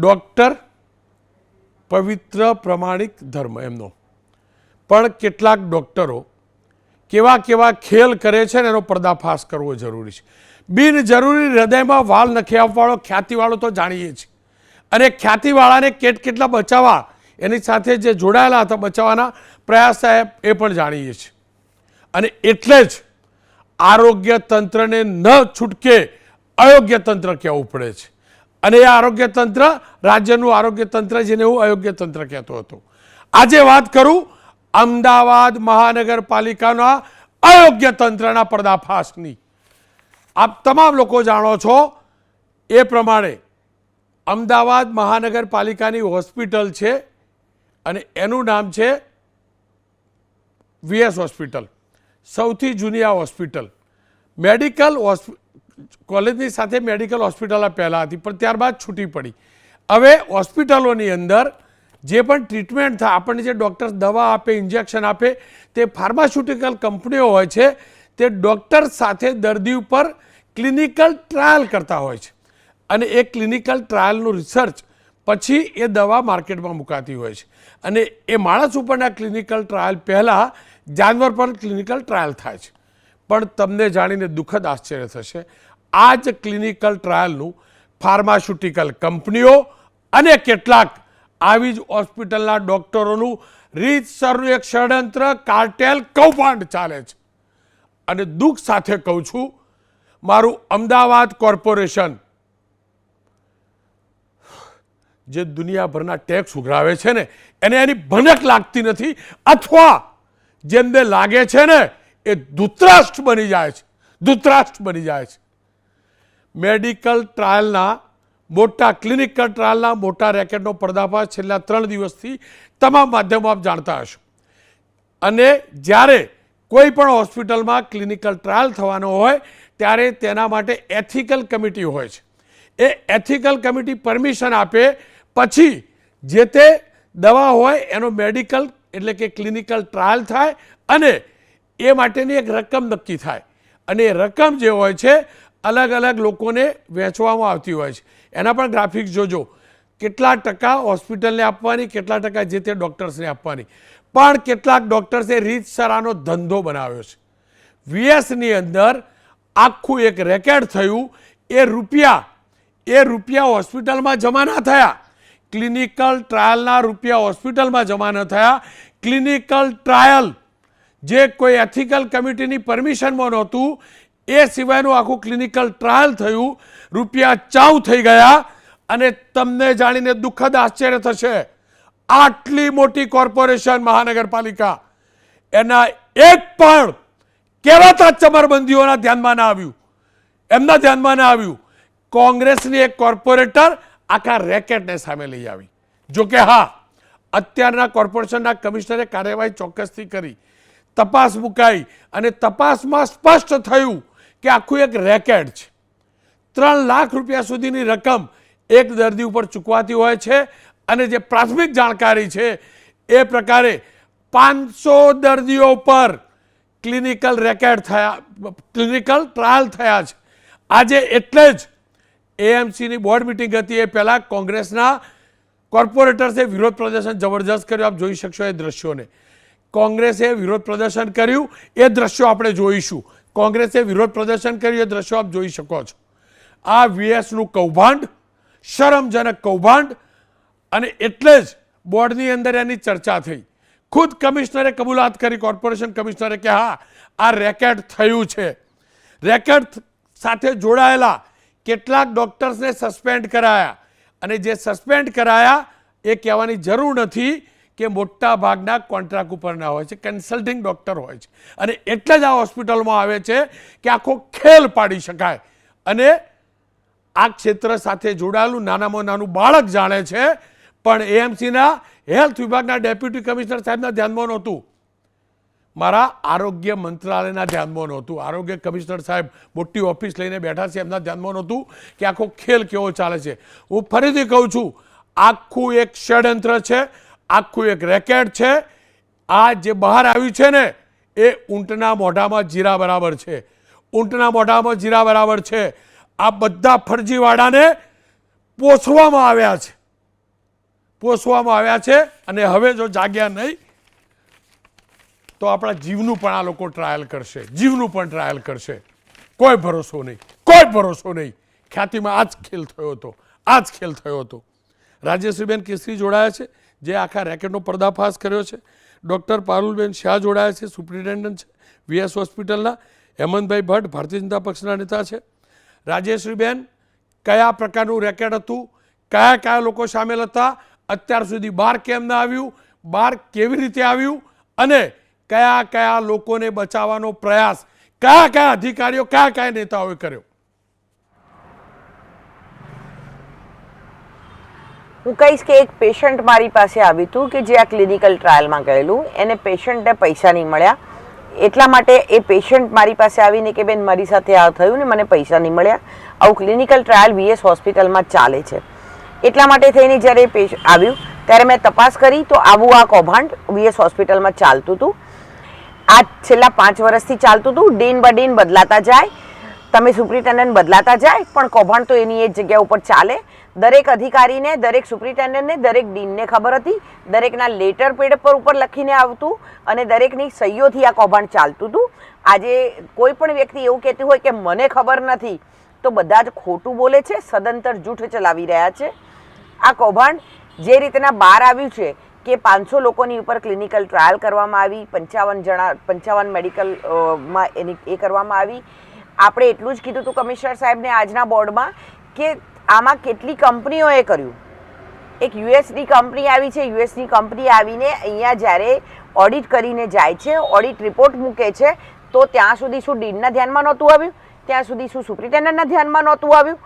Doctor પવિત્ર પ્રમાણિક ધર્મ એમનો. પણ કેટલાક ડૉક્ટરો કેવા કેવા ખેલ કરે છે ને એનો પર્દાફાશ કરવો જરૂરી છે. બિનજરૂરી હૃદયમાં વાલ નખી આપવાળો ખ્યાતિવાળો તો જાણીએ છીએ અને ખ્યાતિવાળાને કેટ કેટલા બચાવવા? એની સાથે જે જોડાયેલા હતા બચાવવાના પ્રયાસ થાય એ પણ જાણીએ છીએ અને એટલે જ આરોગ્ય તંત્રને ન છૂટકે અયોગ્ય તંત્ર કહેવું પડે છે. અને એ આરોગ્ય તંત્ર, રાજ્યનું આરોગ્ય તંત્ર જેને હું અયોગ્ય તંત્ર કહેતો હતો. આજે વાત કરું અમદાવાદ મહાનગરપાલિકાના અયોગ્ય તંત્રના પર્દાફાશની. આપ તમામ લોકો જાણો છો, એ પ્રમાણે અમદાવાદ મહાનગરપાલિકાની હોસ્પિટલ છે અને એનું નામ છે વીએસ હોસ્પિટલ, સૌથી જૂની આ હોસ્પિટલ. મેડિકલ હોસ્પિ કોલેજની સાથે મેડિકલ હોસ્પિટલ પહેલાં હતી, પણ ત્યારબાદ છૂટી પડી. હવે હોસ્પિટલોની અંદર જે પણ ટ્રીટમેન્ટ થાય આપણને જે ડૉક્ટર્સ દવા આપે, ઇન્જેક્શન આપે, તે ફાર્માસ્યુટિકલ કંપનીઓ હોય છે, તે ડૉક્ટર સાથે દર્દી ઉપર ક્લિનિકલ ટ્રાયલ કરતા હોય છે. અને એ ક્લિનિકલ ટ્રાયલનું રિસર્ચ પછી એ દવા માર્કેટમાં મુકાતી હોય છે. અને એ માણસ ઉપરના ક્લિનિકલ ટ્રાયલ પહેલાં જાનવર પર ક્લિનિકલ ટ્રાયલ થાય છે. પણ તમને જાણીને દુઃખદ આશ્ચર્ય થશે. આ જ ક્લિનિકલ ટ્રાયલનું ફાર્માસ્યુટિકલ કંપનીઓ અને કેટલાક આવી જ હોસ્પિટલના ડૉક્ટરોનું રીતસરનું એક ષડયંત્ર કાર્ટેલ કૌભાંડ ચાલે છે. અને દુઃખ સાથે કહું છું, મારું અમદાવાદ કોર્પોરેશન જે દુનિયાભરના ટેક્સ ઉઘરાવે છે ને, એને એની ભનક લાગતી નથી, અથવા જેમને લાગે છે ને એ ધૂતરાષ્ટ્ર બની જાય છે. ધૂતરાષ્ટ્ર બની જાય છે. મેડિકલ ટ્રાયલના મોટા, ક્લિનિકલ ટ્રાયલના મોટા રેકેટનો પર્દાફાશ છેલ્લા ત્રણ દિવસથી તમામ માધ્યમો આપ જાણતા હશો. અને જ્યારે કોઈ પણ હોસ્પિટલમાં ક્લિનિકલ ટ્રાયલ થવાનો હોય, ત્યારે તેના માટે એથિકલ કમિટી હોય છે. એ એથિકલ કમિટી પરમિશન આપે, પછી જે તે દવા હોય એનો મેડિકલ એટલે કે ક્લિનિકલ ટ્રાયલ થાય અને એ માટેની એક રકમ નક્કી થાય. અને એ રકમ જે હોય છે, અલગ અલગ લોકોને વહેંચવામાં આવતી હોય છે. એના પણ ગ્રાફિક્સ જોજો. કેટલા ટકા હોસ્પિટલને આપવાની, કેટલા ટકા જે તે ડૉક્ટર્સને આપવાની. પણ કેટલાક ડૉક્ટર્સે રીતસરાનો ધંધો બનાવ્યો છે. વીએસની અંદર આખું એક રેકેટ થયું. એ રૂપિયા એ રૂપિયા હોસ્પિટલમાં જમા ના થયા. ક્લિનિકલ ટ્રાયલના રૂપિયા હોસ્પિટલમાં જમા ન થયા. ક્લિનિકલ ટ્રાયલ જે કોઈ એથિકલ કમિટીની પરમિશનમાં નહોતું, એ સિવાયનું આખું ક્લિનિકલ ટ્રાયલ થયું. રૂપિયા ચાઉ થઈ ગયા અને તમને જાણીને દુઃખદ આશ્ચર્ય થશે. આટલી મોટી કોર્પોરેશન મહાનગરપાલિકા, એના એક પણ કહેવાતા ચમરબંધીઓના ધ્યાનમાં ના આવ્યું. એમના ધ્યાનમાં ના આવ્યું. કોંગ્રેસની એક કોર્પોરેટર આખા રેકેટને સામે લઈ આવી. જોકે હા, અત્યારના કોર્પોરેશનના કમિશનરે કાર્યવાહી ચોક્કસથી કરી. તપાસ મુકાઈ અને તપાસમાં સ્પષ્ટ થયું કે આખું એક રેકેટ છે. ત્રણ લાખ રૂપિયા સુધીની રકમ એક દર્દી ઉપર ચૂકવાતી હોય છે અને જે પ્રાથમિક જાણકારી છે એ પ્રકારે પાંચસો દર્દીઓ પર ક્લિનિકલ રેકેટ થયા, ક્લિનિકલ ટ્રાયલ થયા છે. આજે એટલે જ એએમસીની બોર્ડ મિટિંગ હતી. એ પહેલાં કોંગ્રેસના કોર્પોરેટર્સે વિરોધ પ્રદર્શન જબરજસ્ત કર્યું. આપ જોઈ શકશો એ દ્રશ્યોને. કોંગ્રેસે વિરોધ પ્રદર્શન કર્યું, એ દ્રશ્યો આપણે જોઈશું. કોંગ્રેસે વિરોધ પ્રદર્શન કર્યું, એ દ્રશ્યો આપ જોઈ શકો છો. આ વીએસનું કૌભાંડ, શરમજનક કૌભાંડ, અને એટલે જ બોર્ડની અંદર એની ચર્ચા થઈ. ખુદ કમિશનરે કબૂલાત કરી, કોર્પોરેશન કમિશનરે કે હા, આ રેકેટ થયું છે. રેકેટ સાથે જોડાયેલા કેટલાક ડૉક્ટર્સને સસ્પેન્ડ કરાયા. અને જે સસ્પેન્ડ કરાયા, એ કહેવાની જરૂર નથી કે મોટા ભાગના કોન્ટ્રાક્ટ ઉપરના હોય છે કન્સલ્ટિંગ ડૉક્ટર હોય છે. અને એટલે જ આ હોસ્પિટલમાં આવે છે કે આખો ખેલ પાડી શકાય. અને આ ક્ષેત્ર સાથે જોડાયેલું નાનામાં નાનું બાળક જાણે છે, પણ એએમસીના હેલ્થ વિભાગના ડેપ્યુટી કમિશનર સાહેબના ધ્યાનમાં નહોતું. મારા આરોગ્ય મંત્રાલયના ધ્યાનમાં નહોતું. આરોગ્ય કમિશનર સાહેબ મોટી ઓફિસ લઈને બેઠા છે, એમના ધ્યાનમાં નહોતું કે આખો ખેલ કેવો ચાલે છે. હું ફરીથી કહું છું, આખું એક ષડયંત્ર છે આખું એક રેકેટ છે. આ જે બહાર આવ્યું છે ને, એ ઊંટના મોઢામાં જીરા બરાબર છે. ઊંટના મોઢામાં જીરા બરાબર છે. આ બધા ફરજીવાળાને પોસવામાં આવ્યા છે. પોસવામાં આવ્યા છે અને હવે જો જાગ્યા નહીં, તો આપણા જીવનું પણ આ લોકો ટ્રાયલ કરશે. જીવનું પણ ટ્રાયલ કરશે. કોઈ ભરોસો નહીં. કોઈ ભરોસો નહીં. ખ્યાતિમાં આ જ ખેલ થયો હતો. આ જ ખેલ થયો હતો. રાજેશ્રીબેન કેસરી જોડાયા છે. જે આખા રેકેટનો પર્દાફાશ કર્યો છે. ડૉક્ટર પારુલબેન શાહ જોડાયા છે, સુપ્રિન્ટેન્ડન્ટ છે, વીએસ હોસ્પિટલના. હેમંતભાઈ ભટ્ટ ભારતીય જનતા પક્ષના નેતા છે. રાજેશ્રીબેન કયા પ્રકારનું રેકેટ હતું? કયા કયા લોકો સામેલ હતા? અત્યાર સુધી બહાર કેમ ના આવ્યું? બહાર કેવી રીતે આવ્યું? અને કયા કયા લોકોને બચાવવાનો પ્રયાસ? કયા કયા અધિકારીઓ, કયા કયા નેતાઓએ કર્યો? હું કહીશ કે એક પેશન્ટ મારી પાસે આવ્યું હતું કે જે આ ક્લિનિકલ ટ્રાયલમાં ગયેલું. એને પેશન્ટને પૈસા નહીં મળ્યા. એટલા માટે એ પેશન્ટ મારી પાસે આવીને કે બેન, મારી સાથે આ થયું ને મને પૈસા નહીં મળ્યા. આવું ક્લિનિકલ ટ્રાયલ વીએસ હોસ્પિટલમાં ચાલે છે. એટલા માટે થઈને જ્યારે પેશ આવ્યું, ત્યારે મેં તપાસ કરી તો આવું આ કૌભાંડ વીએસ હોસ્પિટલમાં ચાલતું હતું. આ છેલ્લા પાંચ વર્ષથી ચાલતું હતું. ડીન બ ડીન બદલાતા જાય. તમે સુપ્રિન્ટેન્ડન્ટ બદલાતા જાય, પણ કૌભાંડ તો એની એ જગ્યા ઉપર ચાલે. દરેક અધિકારીને, દરેક સુપ્રિન્ટેન્ડન્ટને, દરેક ડીનને ખબર હતી. દરેકના લેટર પેડ પર ઉપર લખીને આવતું અને દરેકની સહીઓથી આ કૌભાંડ ચાલતું હતું. આજે કોઈ પણ વ્યક્તિ એવું કહેતું હોય કે મને ખબર નથી, તો બધા જ ખોટું બોલે છે, સદંતર જૂઠ ચલાવી રહ્યા છે. આ કૌભાંડ જે રીતના બહાર આવ્યું છે કે પાંચસો લોકોની ઉપર ક્લિનિકલ ટ્રાયલ કરવામાં આવી, પંચાવન જણા, પંચાવન મેડિકલમાં એની એ કરવામાં આવી. આપણે એટલું જ કીધું હતું કમિશનર સાહેબને આજના બોર્ડમાં કે આમાં કેટલી કંપનીઓએ કર્યું? એક યુએસડી કંપની આવી છે યુએસની કંપની આવીને અહીંયા જ્યારે ઓડિટ કરીને જાય છે, ઓડિટ રિપોર્ટ મૂકે છે, તો ત્યાં સુધી શું ડીનના ધ્યાનમાં નહોતું આવ્યું? ત્યાં સુધી શું સુપ્રિન્ટેન્ડન્ટના ધ્યાનમાં નહોતું આવ્યું?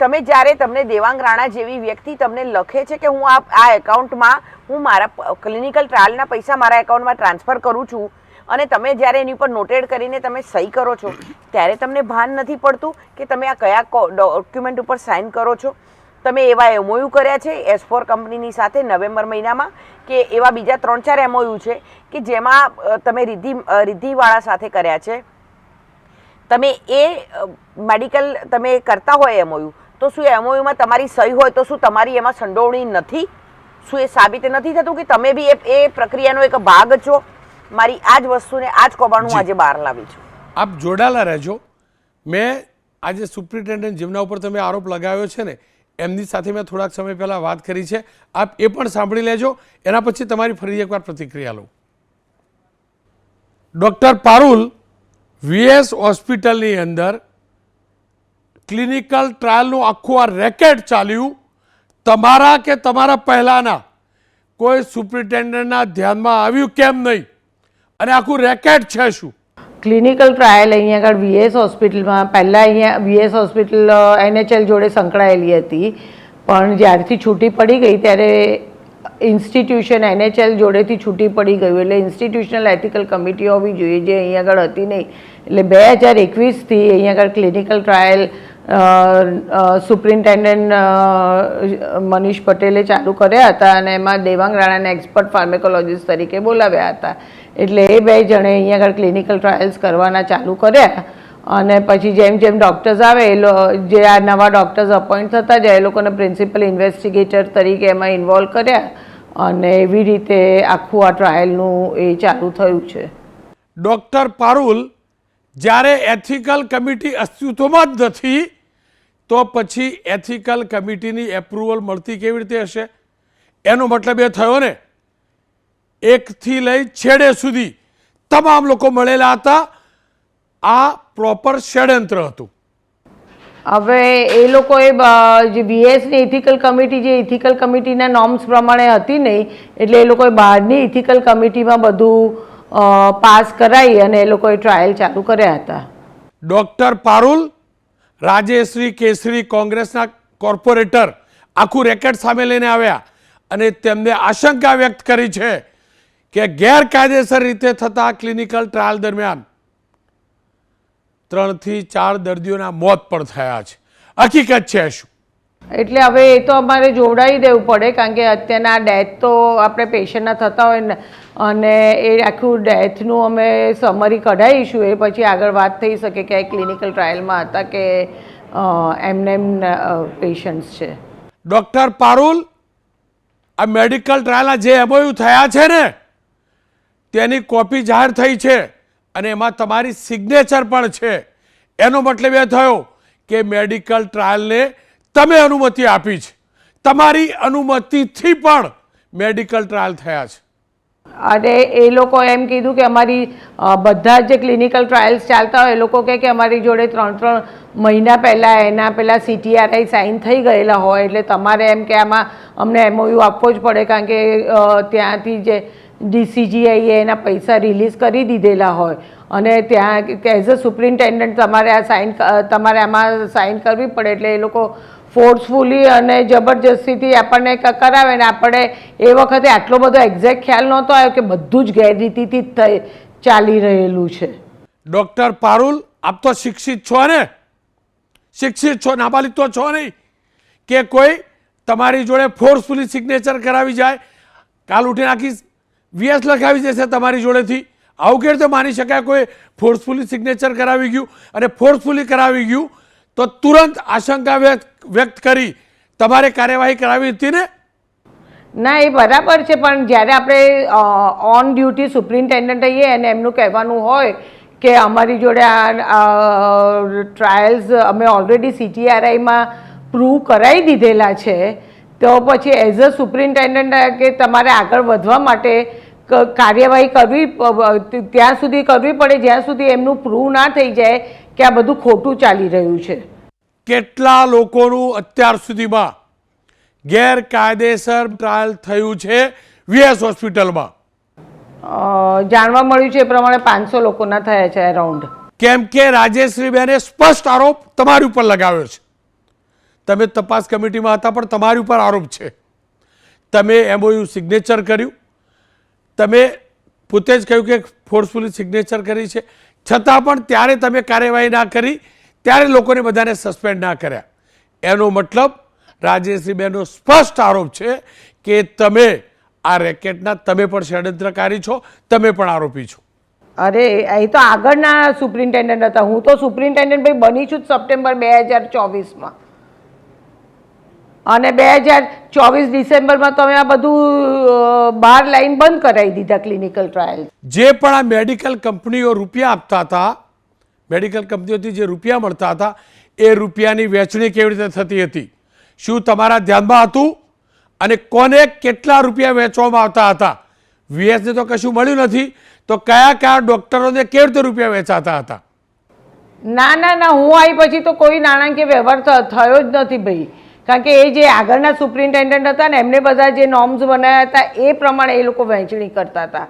તમે જ્યારે તમને દેવાંગ રાણા જેવી વ્યક્તિ તમને લખે છે કે હું આ આ એકાઉન્ટમાં હું મારા ક્લિનિકલ ટ્રાયલના પૈસા મારા એકાઉન્ટમાં ટ્રાન્સફર કરું છું અને તમે જ્યારે એની ઉપર નોટેડ કરીને તમે સહી કરો છો, ત્યારે તમને ભાન નથી પડતું કે તમે આ કયા ડોક્યુમેન્ટ ઉપર સાઇન કરો છો? તમે એવા એમઓયુ કર્યા છે એસ ફોર કંપનીની સાથે નવેમ્બર મહિનામાં, કે એવા બીજા ત્રણ ચાર એમઓયુ છે, કે જેમાં તમે રિદ્ધિ રિદ્ધિવાળા સાથે કર્યા છે? તમે એ મેડિકલ તમે કરતા હોય એમઓયુ તો શું એમઓયુમાં તમારી સહી હોય, તો શું તમારી એમાં સંડોવણી નથી? શું એ સાબિત નથી થતું કે તમે બી એ પ્રક્રિયાનો એક ભાગ છો? મારી આ જ વસ્તુને આ જ. કૌભાંડ આજે બહાર લાવી છું. આપ જોડાયેલા રહેજો. મેં આજે સુપ્રિન્ટેન્ડન્ટ જેમના ઉપર તમે આરોપ લગાવ્યો છે ને એમની સાથે મેં થોડાક સમય પહેલાં વાત કરી છે. આપ એ પણ સાંભળી લેજો. એના પછી તમારી ફરી એકવાર પ્રતિક્રિયા લઉં. ડૉક્ટર પારુલ વીએસ હોસ્પિટલની અંદર ક્લિનિકલ ટ્રાયલનું આખું આ રેકેટ ચાલ્યું. તમારા કે તમારા પહેલાંના? કોઈ સુપ્રિન્ટેન્ડન્ટના ધ્યાનમાં આવ્યું કેમ નહીં? અને આખું રેકેટ છે શું? ક્લિનિકલ ટ્રાયલ અહીંયા આગળ વીએસ હોસ્પિટલમાં, પહેલાં અહીંયા વીએસ હોસ્પિટલ એનએચએલ જોડે સંકળાયેલી હતી. પણ જ્યારથી છૂટી પડી ગઈ ત્યારે ઇન્સ્ટિટ્યુશન એનએચએલ જોડેથી છૂટી પડી ગયું. એટલે ઇન્સ્ટિટ્યુશનલ એથિકલ કમિટી હોવી જોઈએ જે અહીંયા આગળ હતી નહીં. એટલે બે હજાર એકવીસથી અહીંયા આગળ ક્લિનિકલ ટ્રાયલ સુપ્રિન્ટેન્ડન્ટ મનીષ પટેલે ચાલુ કર્યા હતા અને એમાં દેવાંગ રાણાને એક્સપર્ટ ફાર્મેકોલોજીસ્ટ તરીકે બોલાવ્યા હતા. એટલે એ બે જણે અહીંયા આગળ ક્લિનિકલ ટ્રાયલ્સ કરવાના ચાલુ કર્યા અને પછી જેમ જેમ ડૉક્ટર્સ આવે, એ જે આ નવા ડૉક્ટર્સ અપોઇન્ટ થતા જાય, એ લોકોને પ્રિન્સિપલ ઇન્વેસ્ટિગેટર તરીકે એમાં ઇન્વોલ્વ કર્યા અને એવી રીતે આખું આ ટ્રાયલનું એ ચાલુ થયું છે. ડૉક્ટર પારુલ જ્યારે એથિકલ કમિટી અસ્તિત્વમાં જ નથી, તો પછી એથિકલ કમિટીની એપ્રુવલ મળતી કેવી રીતે હશે? એનો મતલબ એ થયો ને એકથી લઈ છેડે સુધી તમામ લોકો મળેલા હતા. આ પ્રોપર ષડયંત્ર હતું. હવે એ લોકોએ જે વીએસની ઇથિકલ કમિટી જે ઇથિકલ કમિટીના નોર્મ્સ પ્રમાણે હતી નહીં એટલે એ લોકોએ બહારની ઇથિકલ કમિટીમાં બધું પાસ કરાવી અને એ લોકોએ ટ્રાયલ ચાલુ કર્યા હતા. ડૉક્ટર પારુલ રાજેશ્રી કેસરી કોંગ્રેસના કોર્પોરેટર આખું રેકેટ સામે લઈને આવ્યા અને તેમને આશંકા વ્યક્ત કરી છે કે ગેરકાયદેસર રીતે થતા ક્લિનિકલ ટ્રાયલ દરમિયાન ત્રણથી ચાર દર્દીઓના મોત પણ થયા છે. હકીકત છે શું? એટલે હવે એ તો અમારે જોડાઈ દેવું પડે કારણ કે અત્યારના ડેથ તો આપણે પેશન્ટના થતા હોય ને અને એ આખું ડેથનું અમે સમરી કઢાવીશું એ પછી આગળ વાત થઈ શકે કે ક્લિનિકલ ટ્રાયલમાં હતા કે એમને એમ પેશન્ટ્સ છે. ડૉક્ટર પારુલ આ મેડિકલ ટ્રાયલના જે એમઓયુ થયા છે ને તેની કોપી જાહેર થઈ છે અને એમાં તમારી સિગ્નેચર પણ છે. એનો મતલબ એ થયો કે મેડિકલ ટ્રાયલને તમે અનુમતિ આપી છે. તમારી અનુમતિથી પણ મેડિકલ ટ્રાયલ થયા છે. અને એ લોકો એમ કીધું કે અમારી બધા જે ક્લિનિકલ ટ્રાયલ્સ ચાલતા હોય, એ લોકો કહે કે અમારી જોડે ત્રણ ત્રણ મહિના પહેલાં, એના પહેલાં સીટીઆરઆઈ સાઇન થઈ ગયેલા હોય, એટલે તમારે એમ કે આમાં અમને એમઓયુ આપવો જ પડે, કારણ કે ત્યાંથી જે ડીસીજીઆઈએ એના પૈસા રિલીઝ કરી દીધેલા હોય. અને ત્યાં એઝ અ સુપ્રિન્ટેન્ડન્ટ તમારે આ સાઇન તમારે આમાં સાઇન કરવી પડે એટલે એ લોકો ફોર્સફુલી અને જબરજસ્તીથી આપણને કરાવે ને આપણે એ વખતે આટલો બધો એક્ઝેક્ટ ખ્યાલ નહોતો આવ્યો કે બધું જ ગેરરીતિથી થઈ, ચાલી રહેલું છે. ડોક્ટર પારુલ, આપ તો શિક્ષિત છો ને? શિક્ષિત છો નાબાલિક તો છો નહીં? કે કોઈ તમારી જોડે ફોર્સફુલી સિગ્નેચર કરાવી જાય? કાલ ઉઠીને આખી વીએસ લખાવી દેશે તમારી જોડેથી. આવું કેવી રીતે માની શકાય કોઈ ફોર્સફુલી સિગ્નેચર કરાવી ગયું અને ફોર્સફુલી કરાવી ગયું તો તુરંત આશંકા વ્યક્ત કરી તમારે કાર્યવાહી કરાવી હતી ને? ના, એ બરાબર છે, પણ જ્યારે આપણે ઓન ડ્યુટી સુપ્રિન્ટેન્ડન્ટ રહીએ અને એમનું કહેવાનું હોય કે અમારી જોડે આ ટ્રાયલ્સ અમે ઓલરેડી સીટીઆરઆઈમાં પ્રૂવ કરાવી દીધેલા છે તો પછી એઝ અ સુપ્રિન્ટેન્ડન્ટ કે તમારે આગળ વધવા માટે કાર્યવાહી કરવી ત્યાં સુધી કરવી પડે જ્યાં સુધી એમનું પ્રૂવ ના થઈ જાય કે આ બધું ખોટું ચાલી રહ્યું છે. કેટલા લોકોનું અત્યાર સુધીમાં ગેરકાયદેસર ટ્રાયલ થયું છે વીએસ હોસ્પિટલમાં? જાણવા મળ્યું છે એ પ્રમાણે પાંચસો લોકોના થયા છે અરાઉન્ડ કેમ કે રાજેશ્રી બેને સ્પષ્ટ આરોપ તમારી ઉપર લગાવ્યો છે. તમે તપાસ કમિટીમાં હતા, પણ તમારી ઉપર આરોપ છે. તમે એમઓયુ સિગ્નેચર કર્યું. તમે પોતે જ કહ્યું કે ફોર્સફુલી સિગ્નેચર કરી છે. છતાં પણ ત્યારે તમે કાર્યવાહી ના કરી, ત્યારે લોકોને બધાને સસ્પેન્ડ ના કર્યા. એનો મતલબ રાજેશ્રીબેનનો સ્પષ્ટ આરોપ છે કે તમે આ રેકેટના તમે પણ ષડયંત્રકારી છો, તમે પણ આરોપી છો. અરે એ તો આગળના સુપ્રિન્ટેન્ડન્ટ હતા. હું તો સુપ્રિન્ટેન્ડન્ટ ભાઈ બની છું સપ્ટેમ્બર બે હજાર ચોવીસમાં. અને બે હજાર ચોવીસ ડિસેમ્બરમાં તો અમે આ બધું બહાર લાઈન બંધ કરાવી દીધા ક્લિનિકલ ટ્રાયલ જે પણ આ મેડિકલ કંપનીઓ રૂપિયા આપતા હતા મેડિકલ કંપનીઓથી જે રૂપિયા મળતા હતા એ રૂપિયાની વહેંચણી કેવી રીતે થતી હતી? શું તમારા ધ્યાનમાં હતું? અને કોને કેટલા રૂપિયા વેચવામાં આવતા હતા? વીએસને તો કશું મળ્યું નથી તો કયા કયા ડોક્ટરોને કેવી રીતે રૂપિયા વેચાતા હતા? ના ના ના હું આવી પછી તો કોઈ નાણાકીય વ્યવહાર થયો જ નથી ભાઈ. કારણ કે એ જે આગળના સુપ્રિન્ટેન્ડન્ટ હતા ને, એમને બધા જે નોર્મ્સ બનાવ્યા હતા, એ પ્રમાણે એ લોકો વહેંચણી કરતા હતા.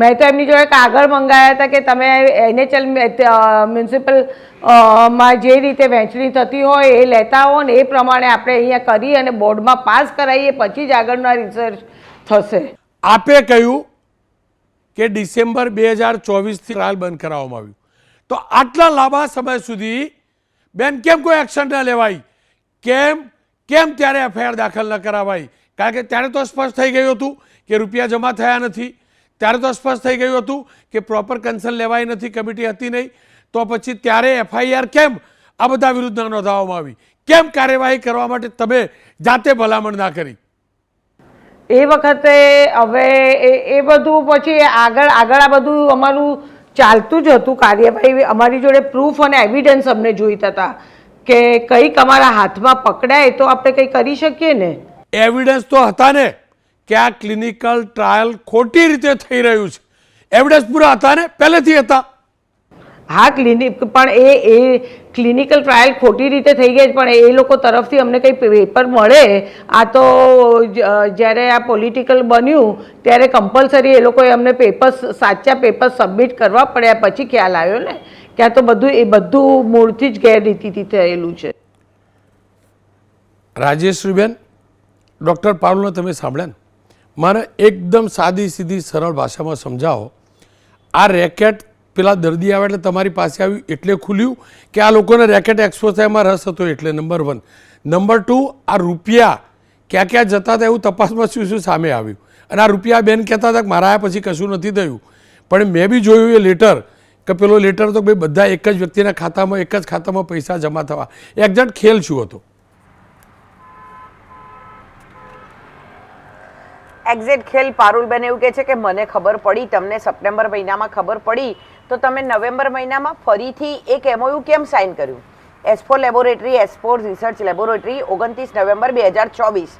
મેં તો એમની જોડે કાગળ મંગાવ્યા હતા કે તમે એનએચએલ મ્યુનિસિપલમાં જે રીતે વહેંચણી થતી હોય એ લેતા હો ને, એ પ્રમાણે આપણે અહીંયા કરી અને બોર્ડમાં પાસ કરાવીએ પછી જ આગળના રિસર્ચ થશે. આપે કહ્યું કે ડિસેમ્બર બે હજાર ચોવીસથી ટ્રાયલ બંધ કરાવવામાં આવ્યું. તો આટલા લાંબા સમય સુધી બેન કેમ કોઈ એક્શન ન લેવાય? કેમ? કેમ ત્યારે એફઆઈઆર દાખલ ન કરાવાય કારણ કે ત્યારે તો સ્પષ્ટ થઈ ગયું હતું કે રૂપિયા જમા થયા નથી. ત્યારે તો સ્પષ્ટ થઈ ગયું હતું કે પ્રોપર કન્સર્ન લેવાય નથી, કમિટી હતી નહીં. તો પછી ત્યારે એફઆઈઆર કેમ આ બધા વિરુદ્ધ નોંધાવવામાં આવી? કેમ કાર્યવાહી કરવા માટે તમે જાતે ભલામણ ના કરી? એ વખતે હવે એ બધું પછી આગળ આગળ આ બધું અમારું ચાલતું જ હતું કાર્યવાહી. અમારી જોડે પ્રૂફ અને એવિડન્સ અમને જોઈતા હતા. કે કંઈક અમારા હાથમાં પકડાય તો આપણે કંઈ કરી શકીએ ને? એવિડન્સ તો હતા ને કે આ ક્લિનિકલ ટ્રાયલ ખોટી રીતે થઈ રહ્યું છે. એવિડન્સ પૂરા હતા ને? પહેલેથી હતા. હા ક્લિનિક પણ એ એ ક્લિનિકલ ટ્રાયલ ખોટી રીતે થઈ ગઈ પણ એ લોકો તરફથી અમને કંઈ પેપર મળે આ તો જ્યારે આ પોલિટિકલ બન્યું ત્યારે કમ્પલસરી એ લોકોએ અમને પેપર્સ સાચા પેપર્સ સબમિટ કરવા પડ્યા પછી ખ્યાલ આવ્યો ને? આ તો બધું, એ બધું મૂળથી જ ગેરરીતિથી થયેલું છે. રાજેશ્રીબેન, ડૉક્ટર પારુલને તમે સાંભળ્યા મને એકદમ સાદી સીધી સરળ ભાષામાં સમજાવો. આ રેકેટ પેલા દર્દી આવે એટલે તમારી પાસે આવ્યું એટલે ખુલ્યું કે આ લોકોને રેકેટ એક્સપોઝ થયામાં રસ હતો એટલે નંબર વન. નંબર ટુ, આ રૂપિયા ક્યાં ક્યાં જતા હતા એવું તપાસમાં શું શું સામે આવ્યું? અને આ રૂપિયા બેન કહેતા હતા કે મારા પછી કશું નથી થયું. પણ મેં બી જોયું એ લેટર કે પેલો લેટર તો ભાઈ બધા એક જ વ્યક્તિના ખાતામાં, એક જ ખાતામાં પૈસા જમા થવા. એક્ઝેક્ટ ખેલ શું હતો. એક્ઝેક્ટ ખેલ પારુલબેન એવું કહે છે કે, મને ખબર પડી, તમને સપ્ટેમ્બર મહિનામાં ખબર પડી, તો તમે નવેમ્બર મહિનામાં ફરીથી એક એમઓયુ કેમ સાઇન કર્યું? એસ્ફો લેબોરેટરી એસ્પોર રિસર્ચ લેબોરેટરી ઓગણત્રીસ નવેમ્બર બે હજાર ચોવીસ.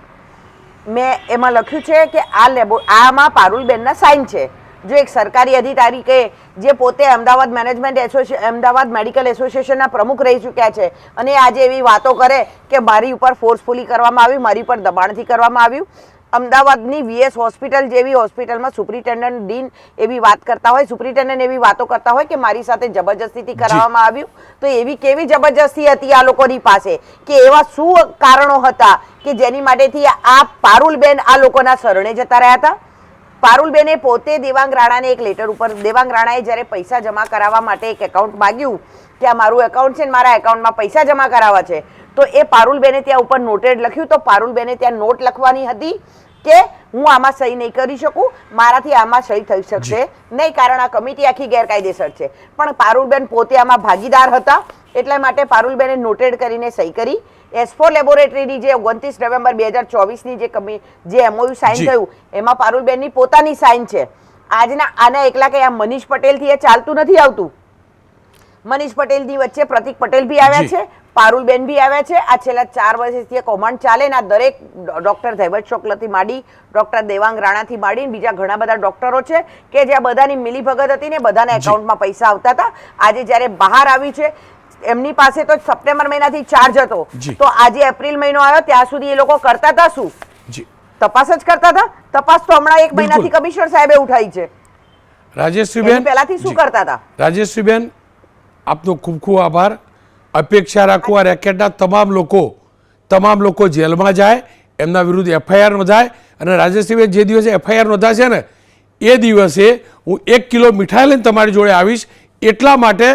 મેં એમાં લખ્યું છે કે આ લેબો આમાં પારુલબેનના સાઇન છે. જો એક સરકારી અધિકારી કે જે પોતે Ahmedabad management association Ahmedabad medical એસોસિએશનના પ્રમુખ રહી ચૂક્યા છે. અને આજે એવી વાતો કરે કે મારી ઉપર ફોર્સફુલી કરવામાં આવ્યું મારી ઉપર દબાણથી કરવામાં આવ્યું. અમદાવાદની વીએસ હોસ્પિટલ જેવી હોસ્પિટલમાં સુપ્રિન્ટેન્ડન્ટ ડીન એવી વાત કરતા હોય સુપ્રિન્ટેન્ડન્ટ એવી વાતો કરતા હોય કે મારી સાથે જબરજસ્તીથી કરાવવામાં આવ્યું. તો એવી કેવી જબરજસ્તી હતી આ લોકોની પાસે? કે એવા શું કારણો હતા કે જેની માટેથી આ પારુલબેન આ લોકોના શરણે જતા રહ્યા હતા? પારુલબેને પોતે દેવાંગ રાણાને એક લેટર ઉપર દેવાંગ રાણાએ જ્યારે પૈસા જમા કરાવવા માટે એક એકાઉન્ટ માગ્યું કે આ મારું એકાઉન્ટ છે ને મારા એકાઉન્ટમાં પૈસા જમા કરાવવા છે. તો એ પારુલબેને ત્યાં ઉપર નોટેડ લખ્યું. તો પારુલબેને ત્યાં નોટ લખવાની હતી કે હું આમાં સહી નહીં કરી શકું મારાથી આમાં સહી થઈ શકશે. નહીં કારણ આ કમિટી આખી ગેરકાયદેસર છે. પણ પારુલબેન પોતે આમાં ભાગીદાર હતા એટલા માટે પારુલબેને નોટેડ કરીને સહી કરી. એસ્ફો લેબોરેટરીની જે ઓગણત્રીસ નવેમ્બર બે હજાર ચોવીસની જે કમી જે એમઓયુ સાઇન થયું એમાં પારુલબેનની પોતાની સાઇન છે. આજના આના એકલા કે આ મનીષ પટેલથી એ ચાલતું નથી આવતું. મનીષ પટેલની વચ્ચે પ્રતિક પટેલ બી આવ્યા છે પારુલબેન બી આવ્યા છે. આ છેલ્લા ચાર વર્ષથી આ કૌભાંડ ચાલે ને આ દરેક ડૉક્ટર ધૈવત શુક્લથી માંડી ડોક્ટર દેવાંગ રાણાથી માંડીને બીજા ઘણા બધા ડૉક્ટરો છે કે જ્યાં બધાની મિલીભગત હતી ને બધાના એકાઉન્ટમાં પૈસા આવતા હતા. આજે જ્યારે બહાર આવી છે એમની પાસે તો સપ્ટેમ્બર મહિનાથી ચાર્જ હતો. તો આજે એપ્રિલ મહિનો આવ્યો ત્યાં સુધી એ લોકો કરતા હતા શું? તપાસ જ કરતા હતા? તપાસ તો હમણાં એક. મહિનાથી કમિશનર સાહેબે ઉઠાઈ છે. એની પહેલાથી શું કરતા હતા? રાજેશ્રીબેન આપનો ખૂબ ખૂબ આભાર. અપેક્ષા રાખું આ રેકેટના તમામ લોકો તમામ લોકો જેલમાં જાય એમના વિરુદ્ધ એફઆઈઆર નોંધાય. અને રાજેશ્રીબેન જે દિવસે એફઆઈઆર નોંધાશે ને એ દિવસે હું એક કિલો મીઠાઈ લઈને તમારી જોડે આવીશ. એટલા માટે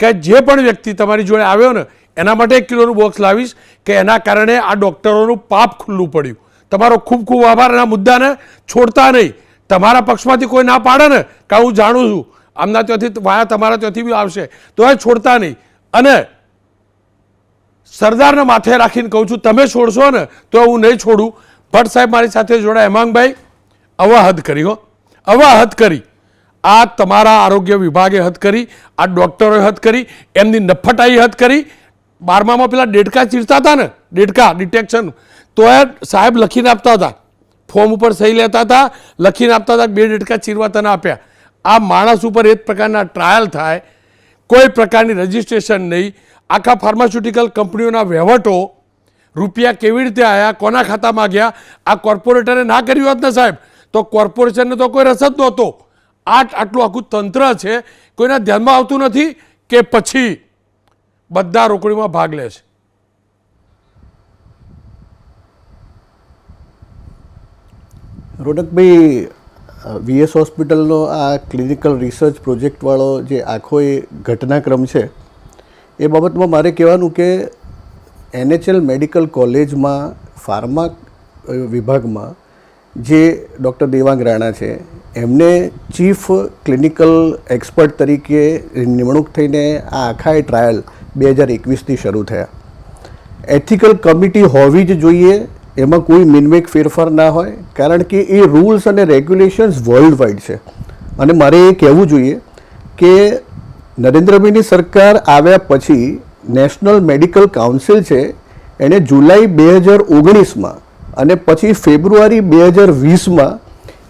કે જે પણ વ્યક્તિ તમારી જોડે આવ્યો ને, એના માટે એક કિલોનું બોક્સ લાવીશ કે એના કારણે આ ડૉક્ટરોનું પાપ ખુલ્લું પડ્યું. તમારો ખૂબ ખૂબ આભાર. એના મુદ્દાને છોડતા નહીં. તમારા પક્ષમાંથી કોઈ ના પાડે ને, કે હું જાણું છું. આમના ત્યાંથી વાયા તમારા ત્યાંથી બી આવશે. તો એ છોડતા નહીં. અને સરદારને માથે રાખીને કહું છું, તમે છોડશો ને, તો હું નહીં છોડું. ભટ્ટ સાહેબ મારી સાથે જોડાયા. હેમાંગભાઈ, અવાહદ કરી હો. અવાહદ કરી. આ તમારા આરોગ્ય વિભાગે હદ કરી, આ ડૉક્ટરોએ હદ કરી, એમની નફટાઈ હદ કરી. બારમામાં પેલા ડેડકા ચીરતા હતા ને, ડેડકા, ડિટેક્શન. તો એ સાહેબ લખીને આપતા હતા. ફોર્મ ઉપર સહી લેતા હતા, લખીને આપતા હતા બે ડેડકા ચીરવા તને આપ્યા. આ માણસ ઉપર એ જ પ્રકારના ટ્રાયલ થાય. કોઈ પ્રકારની રજિસ્ટ્રેશન નહીં. આખા ફાર્માસ્યુટિકલ કંપનીઓના વહેવટો રૂપિયા કેવી રીતે આવ્યા કોના ખાતામાં ગયા, આ કોર્પોરેટરે ના કર્યું હોત ને સાહેબ, તો કોર્પોરેશનને તો કોઈ રસ જ નહોતો. આટલું આખું તંત્ર છે, કોઈના ધ્યાનમાં આવતું નથી કે પછી બધા રોકડીમાં ભાગ લે છે. રોનકભાઈ વીએસ હોસ્પિટલનો આ ક્લિનિકલ રિસર્ચ પ્રોજેક્ટવાળો જે આખો એ ઘટનાક્રમ છે, એ બાબતમાં મારે કહેવાનું કે એનએચએલ મેડિકલ કોલેજમાં ફાર્મા વિભાગમાં જે ડૉક્ટર દેવાંગ રાણા છે એમને ચીફ ક્લિનિકલ એક્સપર્ટ તરીકે નિમણૂક થઈને આ આખા એ ટ્રાયલ બે હજાર એકવીસથી શરૂ થયા. એથિકલ કમિટી હોવી જ જોઈએ, એમાં કોઈ મિનમેક ફેરફાર ના હોય, કારણ કે એ રૂલ્સ અને રેગ્યુલેશન્સ વર્લ્ડ વાઇડ છે. અને મારે એ કહેવું જોઈએ કે નરેન્દ્રભાઈની સરકાર આવ્યા પછી નેશનલ મેડિકલ કાઉન્સિલ છે એણે જુલાઈ બે હજાર ઓગણીસમાં અને પછી ફેબ્રુઆરી બે હજાર વીસમાં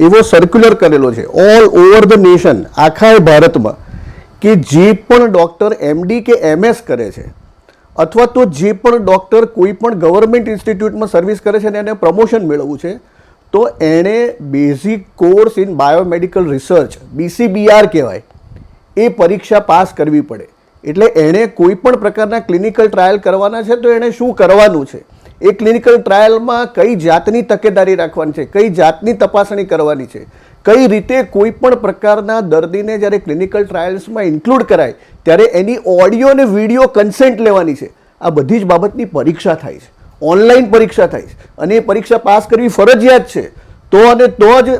એવો સર્ક્યુલર કરેલો છે. ઓલ ઓવર ધ નેશન આખા ભારતમાં, કે જે પણ ડૉક્ટર એમડી કે એમએસ કરે છે, અથવા તો જે પણ ડૉક્ટર કોઈ પણ ગવર્મેન્ટ ઇન્સ્ટિટ્યૂટમાં સર્વિસ કરે છે અને એને પ્રમોશન મેળવવું છે, તો એણે basic course in biomedical research BCBR કહેવાય, એ પરીક્ષા પાસ કરવી પડે. એટલે એણે કોઈ પણ પ્રકારના ક્લિનિકલ ટ્રાયલ કરવાના છે, તો એણે શું કરવાનું છે? એ ક્લિનિકલ ટ્રાયલમાં કઈ જાતની તકેદારી રાખવાની છે, કઈ જાતની તપાસણી કરવાની છે, કઈ રીતે કોઈ પણ પ્રકારના દર્દીને જ્યારે ક્લિનિકલ ટ્રાયલ્સમાં ઇન્ક્લુડ કરાય, ત્યારે એની ઓડિયો અને વીડિયો કન્સેન્ટ લેવાની છે. આ બધી જ બાબતની પરીક્ષા થાય છે. ઓનલાઈન પરીક્ષા થાય છે. અને એ પરીક્ષા પાસ કરવી ફરજિયાત છે. તો અને તો જ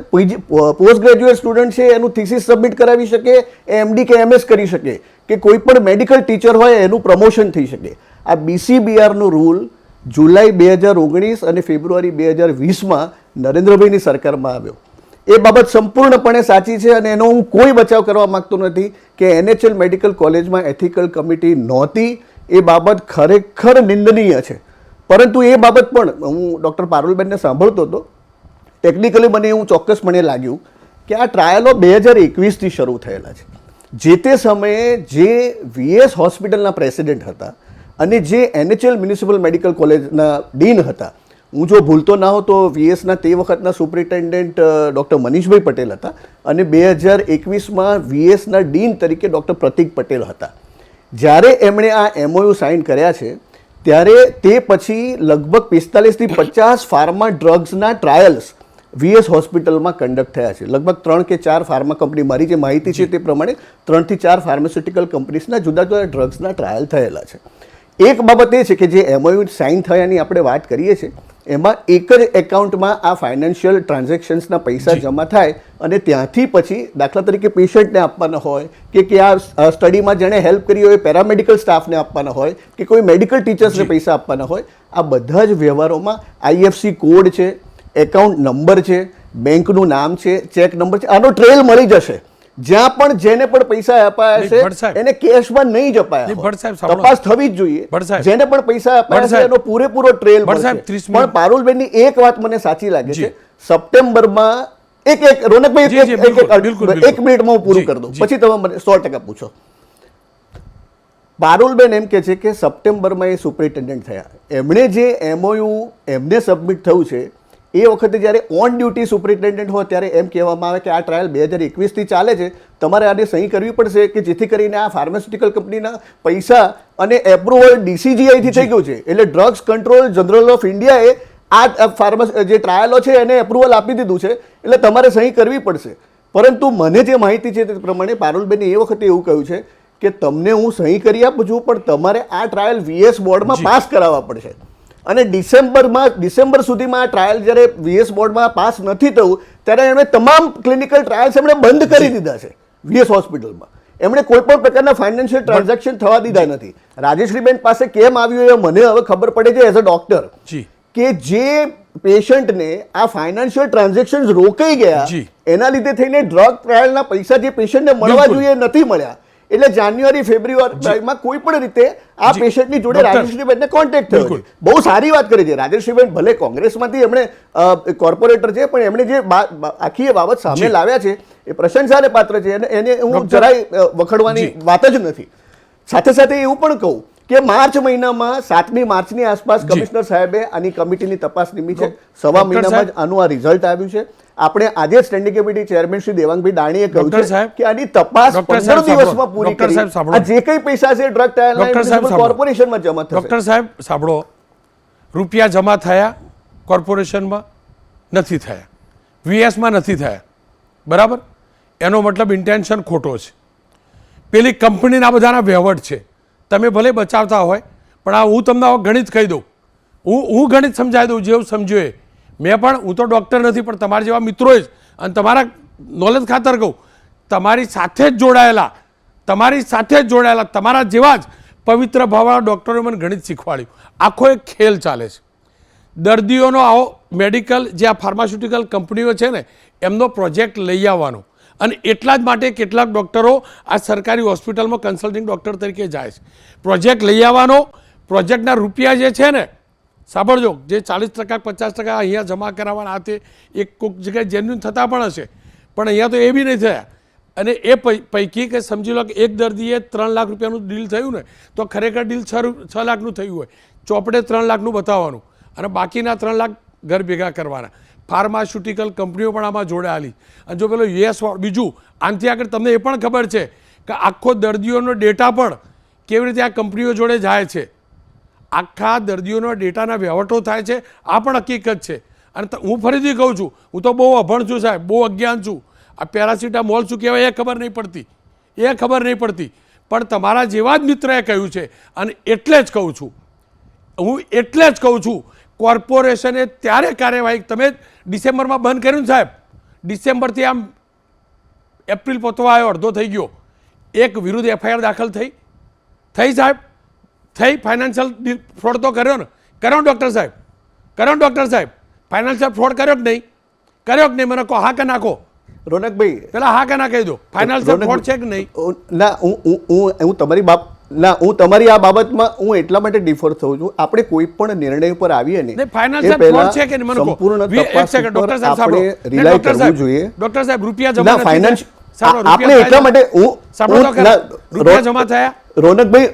પોસ્ટ ગ્રેજ્યુએટ સ્ટુડન્ટ છે, એનું થિસિસ સબમિટ કરાવી શકે એમડી કે એમએસ કરી શકે, કે કોઈ પણ મેડિકલ ટીચર હોય, એનું પ્રમોશન થઈ શકે. આ બીસીબીઆરનો રૂલ જુલાઈ બે હજાર ઓગણીસ અને ફેબ્રુઆરી બે હજાર વીસમાં નરેન્દ્રભાઈની સરકારમાં આવ્યો. એ બાબત સંપૂર્ણપણે સાચી છે અને એનો હું કોઈ બચાવ કરવા માંગતો નથી કે એનએચએલ મેડિકલ કોલેજમાં એથિકલ કમિટી નહોતી. એ બાબત ખરેખર નિંદનીય છે. પરંતુ એ બાબત પણ હું ડૉક્ટર પારુલબેનને સાંભળતો હતો. ટેકનિકલી મને એવું ચોક્કસપણે લાગ્યું કે આ ટ્રાયલો બે હજાર એકવીસથી શરૂ થયેલા છે. જે તે સમયે જે વીએસ હોસ્પિટલના પ્રેસિડેન્ટ હતા અને જે એનએચએલ મ્યુનિસિપલ મેડિકલ કોલેજના ડીન હતા હું જો ભૂલતો ના હો તો વીએસના તે વખતના સુપ્રિન્ટેન્ડન્ટ ડૉક્ટર મનીષભાઈ પટેલ હતા અને બે હજાર એકવીસમાં વીએસના ડીન તરીકે ડૉક્ટર પ્રતિક પટેલ હતા. જ્યારે એમણે આ એમઓયુ સાઇન કર્યા છે ત્યારે તે પછી લગભગ પિસ્તાલીસથી પચાસ ફાર્મા ડ્રગ્સના ટ્રાયલ્સ વીએસ હોસ્પિટલમાં કન્ડક્ટ થયા છે. લગભગ ત્રણ કે ચાર ફાર્મા કંપની મારી જે માહિતી છે તે પ્રમાણે ત્રણથી ચાર ફાર્માસ્યુટિકલ કંપનીઝના જુદા જુદા ડ્રગ્સના ટ્રાયલ થયેલા છે. એક બાબત એ છે કે જે એમઓયુ સાઇન થયાની આપણે વાત કરીએ છીએ એમાં એક જ એકાઉન્ટમાં આ ફાઇનાન્શિયલ ટ્રાન્ઝેક્શન્સના પૈસા જમા થાય અને ત્યાંથી પછી દાખલા તરીકે પેશન્ટને આપવાના હોય કે કે આ સ્ટડીમાં જેણે હેલ્પ કરી હોય પેરામેડિકલ સ્ટાફને આપવાના હોય કે કોઈ મેડિકલ ટીચર્સને પૈસા આપવાના હોય આ બધા જ વ્યવહારોમાં આઈએફસી કોડ છે એકાઉન્ટ નંબર છે બેંકનું નામ છે ચેક નંબર છે આનો ટ્રેલ મળી જશે. જ્યાં પણ જેને પણ પૈસા અપાયા છે. એને કેશમાં નહીં જ અપાયા. તપાસ થવી જ જોઈએ. જેને પણ પૈસા અપાયા છે એનો પૂરેપૂરો ટ્રેલ ભટ્ટ સાહેબ, મળશે. 30 પણ પારુલબેનની એક વાત મને સાચી લાગે છે. સપ્ટેમ્બરમાં એક એક રોનકભાઈ એક- એક-. મિનિટમાં હું પૂરું કરી દઉં. પછી તમે મને સો ટકા પૂછો. પારુલબેન એમ કે છે કે સપ્ટેમ્બરમાં એ સુપરિન્ટેન્ડન્ટ થયા. એમણે જે એમઓયુ એમને સબમિટ થયું છે એ વખતે જ્યારે ઓન ડ્યુટી સુપરિન્ટેન્ડન્ટ હોય ત્યારે એમ કહેવામાં આવે કે આ ટ્રાયલ બે હજાર એકવીસથી ચાલે છે. તમારે આને સહી કરવી પડશે કે જેથી કરીને આ ફાર્માસ્યુટિકલ કંપનીના પૈસા અને એપ્રુવલ ડીસીજીઆઈથી થઈ ગયું છે. એટલે ડ્રગ્સ કંટ્રોલ જનરલ ઓફ ઇન્ડિયાએ આ ફાર્મસ જે ટ્રાયલો છે એને એપ્રુવલ આપી દીધું છે. એટલે તમારે સહી કરવી પડશે. પરંતુ મને જે માહિતી છે તે પ્રમાણે પારુલબેને એ વખતે એવું કહ્યું છે કે તમને હું સહી કરી આપું છું પણ તમારે આ ટ્રાયલ વીએસ બોર્ડમાં પાસ કરાવવા પડશે. અને ડિસેમ્બરમાં ડિસેમ્બર સુધીમાં ટ્રાયલ જ્યારે વીએસ બોર્ડમાં પાસ નથી થયું ત્યારે એમણે તમામ ક્લિનિકલ ટ્રાયલ્સ એમણે બંધ કરી દીધા છે વીએસ હોસ્પિટલમાં. એમણે કોઈ પણ પ્રકારના ફાઇનાન્શિયલ ટ્રાન્ઝેક્શન થવા દીધા નથી. રાજેશ્રીબેન પાસે કેમ આવ્યું એ મને હવે ખબર પડે છે એઝ અ ડોક્ટર કે જે પેશન્ટને આ ફાઇનાન્શિયલ ટ્રાન્ઝેક્શન રોકાઈ ગયા એના લીધે થઈને ડ્રગ ટ્રાયલના પૈસા જે પેશન્ટને મળવા. જોઈએ નથી મળ્યા. એટલે જાન્યુઆરી ફેબ્રુઆરીમાં કોઈ પણ રીતે આ પેશન્ટની જોડે. રાજેશ્રીબેનને કોન્ટેક્ટ થયો. બહુ સારી વાત કરી છે. રાજેશ્રીબેન ભલે કોંગ્રેસમાંથી એમણે કોર્પોરેટર છે પણ એમણે જે આખી બાબત સામે લાવ્યા છે એ પ્રશંસાને પાત્ર છે. અને એને હું જરાય વખડવાની વાત જ નથી. સાથે સાથે એવું પણ કહું કે માર્ચ મહિનામાં સાતમી માર્ચની આસપાસ કમિશનર સાહેબે આની કમિટીની તપાસ નીમી છે. સવા મહિનામાં જ આનું આ રિઝલ્ટ આવ્યું છે. આપણે આજે standing committee chairman Shri Devangbhai દાણીએ કહ્યું છે. કે આની તપાસ પંદર દિવસમાં પૂરી કરી. આ જે કંઈ પૈસા છે ડ્રગ ટ્રાયલ. કોર્પોરેશનમાં જમા થશે. ડોક્ટર સાહેબ સાંભળો રૂપિયા જમા થયા કોર્પોરેશનમાં નથી થયા. વીએસમાં નથી થયા. બરાબર? એનો મતલબ ઇન્ટેન્શન ખોટો છે. પેલી કંપનીના બધાના વહેવટ છે. તમે ભલે બચાવતા હોય પણ આ હું તમને ગણિત કહી દઉં. હું હું ગણિત સમજાવી દઉં જેવું સમજ્યો એ. મેં પણ, હું તો ડૉક્ટર નથી, પણ તમારા જેવા મિત્રોએ જ, અને તમારા નોલેજ ખાતર કહું, તમારી સાથે જ જોડાયેલા, તમારી સાથે જ જોડાયેલા, તમારા જેવા જ પવિત્ર ભાવવાળા ડૉક્ટરોએ મને ગણિત શીખવાડ્યું. આખો એક ખેલ ચાલે છે. દર્દીઓનો આવો મેડિકલ જે આ ફાર્માસ્યુટિકલ કંપનીઓ છે ને, એમનો પ્રોજેક્ટ લઈ આવવાનો. અને એટલા જ માટે કેટલાક ડૉક્ટરો આ સરકારી હોસ્પિટલમાં કન્સલ્ટિંગ ડૉક્ટર તરીકે જાય છે. પ્રોજેક્ટ લઈ આવવાનો પ્રોજેક્ટના રૂપિયા જે છે ને સાંભળજો, જે ચાલીસ ટકા પચાસ ટકા અહીંયા જમા કરાવવાના આ તે એક કોઈક જગ્યાએ જેન્યુન થતા પણ હશે. પણ અહીંયા તો એ બી નહીં થયા. અને એ પૈકી કે સમજી લો કે એક દર્દીએ ત્રણ લાખ રૂપિયાનું ડીલ થયું ને, તો ખરેખર ડીલ છ છ લાખનું થયું હોય. ચોપડે ત્રણ લાખનું બતાવવાનું. અને બાકીના ત્રણ લાખ ઘર ભેગા કરવાના. ફાર્માસ્યુટિકલ કંપનીઓ પણ આમાં જોડાયેલી. અને જો પેલો યુએસ બીજું, આનાથી આગળ તમને એ પણ ખબર છે કે આખો દર્દીઓનો ડેટા પણ કેવી રીતે આ કંપનીઓ જોડે જાય છે. આખા દર્દીઓનો ડેટાના વહેવટો થાય છે. આ પણ હકીકત છે. અને હું ફરીથી કહું છું, હું તો બહુ અભણ છું સાહેબ, બહુ અજ્ઞાન છું. આ પેરાસિટામોલ શું કહેવાય એ ખબર નહીં પડતી. એ ખબર નહીં પડતી. પણ તમારા જેવા જ મિત્રએ કહ્યું છે. અને એટલે જ કહું છું. હું એટલે જ કહું છું, કોર્પોરેશને ત્યારે કાર્યવાહી, તમે ડિસેમ્બરમાં બંધ કર્યું ને સાહેબ? ડિસેમ્બરથી આમ એપ્રિલ પતવા આવ્યો, અડધો થઈ ગયો. એક વિરુદ્ધ એફઆઈઆર દાખલ થઈ. થઈ સાહેબ? થઈ ફાઇનાન્શિયલ ફ્રોડ તો કર્યો ને. કર્યો ડૉક્ટર સાહેબ? કર્યો ડૉક્ટર સાહેબ? ફાઇનાન્શિયલ ફ્રોડ કર્યો કે નહીં? કર્યો કે નહીં? મને કહો હા કે નાખો. રોનકભાઈ પેલા હા કે ના કહી દો ફાઇનાન્શિયલ ફ્રોડ છે કે નહીં? ના હું હું તમારી બાપ ના હું તમારી આ બાબતમાં હું એટલા માટે ડિફર થઉં છું. આપણે કોઈ પણ નિર્ણય પર આવીએ ને સંપૂર્ણ તપાસ ડૉક્ટર સાહેબ આપણે રિલાય કરવું જોઈએ. ડૉક્ટર સાહેબ રૂપિયા જમા ફાઇનાન્સ. આપણે એટલા માટે હું રૂપિયા જમા થયા. રોનકભાઈ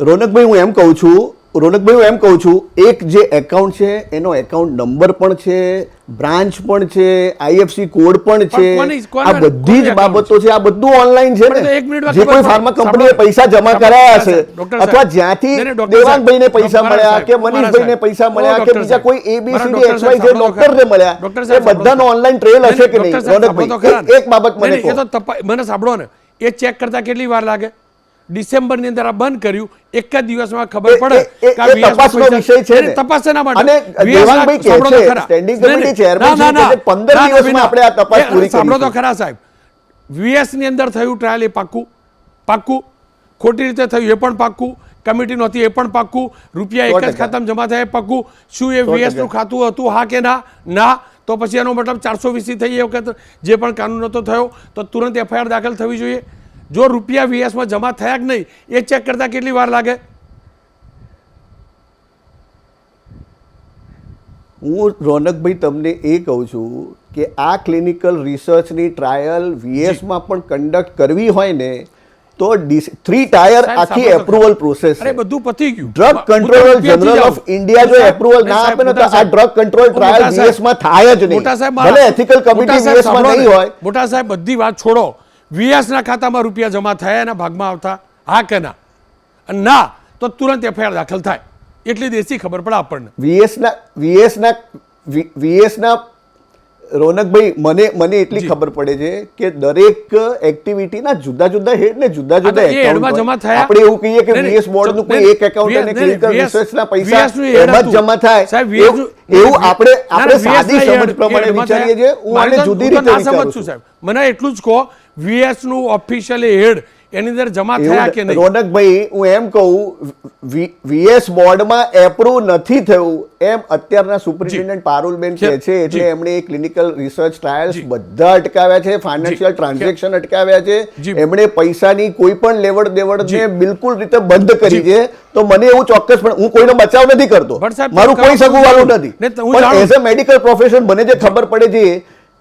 રોનકભાઈ હું એમ કહું છું રોનકભાઈ હું એમ કહું છું એક જે એકાઉન્ટ છે એનો એકાઉન્ટ નંબર પણ છે બ્રાન્ચ પણ છે આઈએફસી કોડ પણ છે આ બધી જ બાબતો છે આ બધું ઓનલાઈન છે ને. જે કોઈ ફાર્મા કંપનીએ પૈસા જમા કરાયા છે અથવા જ્યાંથી દેવાંગભાઈને પૈસા મળ્યા કે મનીષભાઈને પૈસા મળ્યા કે બીજા કોઈ એબીસીડી એક્સવાય જે ડોક્ટરને મળ્યા એ બધાનો ઓનલાઈન ટ્રેલ હશે કે નહીં, રોનકભાઈ. એક- બાબત મને મને સાંભળો ને. એ ચેક કરતા કેટલી વાર લાગે? ડિસેમ્બરની અંદર આ બંધ કર્યું એક જ દિવસમાં ખબર પડે કે તપાસનો વિષય છે તપાસ માટે. અને દેવાંગભાઈ કહે છે, સ્ટેન્ડિંગ કમિટી નહીં, committee નહીં, chairman ના, ના, છે કે 15 ના, ના, દિવસમાં આપણે આ તપાસ પૂરી કરી સાંભળો તો ખરા સાહેબ. વીએસની અંદર થયું ટ્રાયલ એ પાક્કું પાક્કું. ખોટી રીતે થયું એ પણ પાક્કું. કમિટી નહોતી એ પણ પાક્કું. રૂપિયા એક જ ખાતામાં જમા થયા પાક્કું. શું એ 100%. નું ખાતું હતું હા કે ના? ના. તો પછી એનો મતલબ ચારસો વીસી થઈ એ વખત જે પણ કાનૂન નહોતો થયો તો તુરંત એફઆઈઆર દાખલ થવી જોઈએ. જો રૂપિયા વીએસમાં જમા થયા કે નહીં એ ચેક કરતા કેટલી વાર લાગે? હું રોનકભાઈ તમને એ કહું છું કે આ ક્લિનિકલ રિસર્ચની ટ્રાયલ વીએસમાં પણ કન્ડક્ટ કરવી હોય ને તો થ્રી ટાયર આખી એપ્રુવલ પ્રોસેસ અરે બધું પતી ગયું. Drug controller general of India જો એપ્રુવલ ના આપે ને તો આ ડ્રગ કંટ્રોલ ટ્રાયલ સાહેબ, વીએસમાં થાય જ નહીં. મોટા સાહેબ ભલે એથિકલ મોટા કમિટી સાહેબ વીએસમાં નહીં હોય. મોટા સાહેબ બધી વાત છોડો. VS ના ખાતામાં રૂપિયા જમા થયા એના ભાગમાં આવતા હા કે ના ના તો તુરંત એફઆઈઆર દાખલ થાય. એટલી દેશી ખબર પડે આપણને. વીએસના વીએસના વીએસના રોનકભાઈ મને મને એટલી ખબર પડે છે કે દરેક એક્ટિવિટીના જુદા જુદા હેડ ને જુદા જુદા હા, તો એ હેડમાં account જમા થાય. આપણે એવું કહીએ કે વીએસ બોર્ડનું નું કોઈ એક એકાઉન્ટ અને ક્લિનિકલ રિસર્ચના પૈસા એમાં જમા થાય. એવું આપણે આપણે સાદી સમજ પ્રમાણે વિચારીએ છીએ. હું આને જુદી રીતે છું. સાહેબ. મને એટલું જ કહો VS નું ઓફિશિયલી હેડ એની અંદર જમા થયા કે નહીં? રોનકભાઈ હું એમ કહું વીએસ બોર્ડમાં એપ્રુવ નથી થયું. એમ અત્યારના સુપરિન્ટેન્ડન્ટ પારુલબેન કહે છે એટલે. એમણે ક્લિનિકલ રિસર્ચ ટ્રાયલ્સ બધા અટકાવ્યા છે ફાઇનાન્શિયલ ટ્રાન્ઝેક્શન અટકાવ્યા છે. એમણે પૈસાની કોઈ પણ લેવડ દેવડને જી. બિલકુલ રીતે બંધ કરી છે. તો મને એવું ચોક્કસ પણ હું કોઈનો બચાવ નથી કરતો. મારું કોઈ સગું વાળું નથી. પણ એઝ અ મેડિકલ પ્રોફેશન મને જે ખબર પડે છે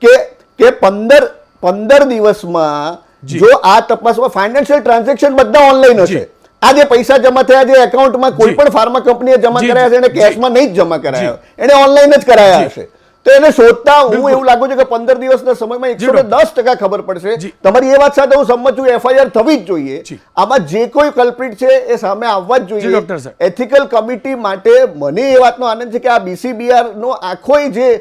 કે કે પંદર પંદર દિવસમાં જી. આ તપાસમાં ફાઇનાન્શિયલ ટ્રાન્ઝેક્શન બધા ઓનલાઈન હશે. આજે આ જે પૈસા જમા થયા જે એકાઉન્ટમાં કોઈ પણ ફાર્મા કંપનીએ જમા કરાયા છે એને કેશમાં નહીં જ જમા કરાયા. એને ઓનલાઈન જ કરાયા હશે. તો એને શોધતા હું એવું લાગુ છે કે પંદર દિવસના સમયમાં એકસો ને દસ ટકા ખબર પડશે. તમારી એ વાત સાથે હું સંમત છું એફઆઈઆર થવી જ જોઈએ. આમાં જે કોઈ કલ્પ્રિટ છે એ સામે આવવા જ જોઈએ. એથિકલ કમિટી માટે મને એ વાતનો આનંદ છે કે આ બીસીબીઆર નો આખો જે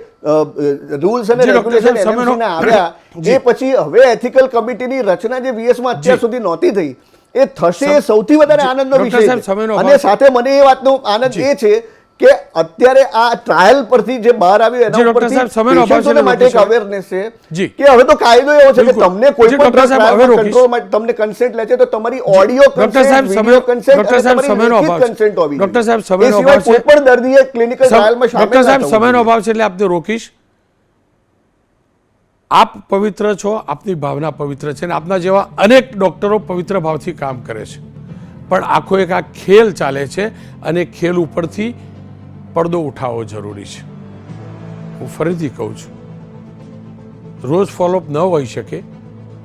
રૂલ્સ અને રેગ્યુલેશન આવ્યા જે પછી હવે એથિકલ કમિટીની રચના જે વીએસમાં અત્યાર સુધી નહોતી થઈ એ થશે સૌથી વધારે આનંદનો વિષય અને સાથે મને એ વાતનો આનંદ એ છે કે અત્યારે આ ટ્રાયલ પરથી જે બહાર આવ્યું એના ડૉક્ટર સમયનો અભાવ ઉપરથી એટલે માટે એક અવેરનેસ છે કે હવે તો કાયદો એવો છે કે તમને કોઈ પણ. કંટ્રોલ માટે તમને કન્સેન્ટ લે છે તો તમારી ઓડિયો ડૉક્ટર સાહેબ, કન્સેન્ટ વિડિયો કન્સેન્ટ ડોક્ટર સાહેબ, સમયનો અભાવ કન્સેન્ટ હોવી ડોક્ટર સાહેબ, સમયનો અભાવ છે. કોઈ પણ દર્દીએ ક્લિનિકલ ટ્રાયલમાં શામેલ ડોક્ટર સાહેબ સમયનો અભાવ છે એટલે આપને રોકીશ. આપ પવિત્ર છો આપની ભાવના પવિત્ર છે અને આપના જેવા અનેક ડોક્ટરો પવિત્ર ભાવથી કામ કરે છે. પણ આખો એક આ ખેલ ચાલે છે અને ખેલ ઉપરથી પડદો ઉઠાવવો જરૂરી છે. હું ફરીથી કહું છું, રોજ ફોલોઅપ ન હોઈ શકે,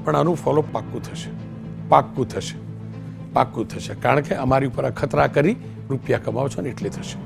પણ આનું ફોલોઅપ પાક્કું થશે પાક્કું થશે પાક્કું થશે. કારણ કે અમારી ઉપર ખતરા કરી રૂપિયા કમાવ છો ને એટલે થશે.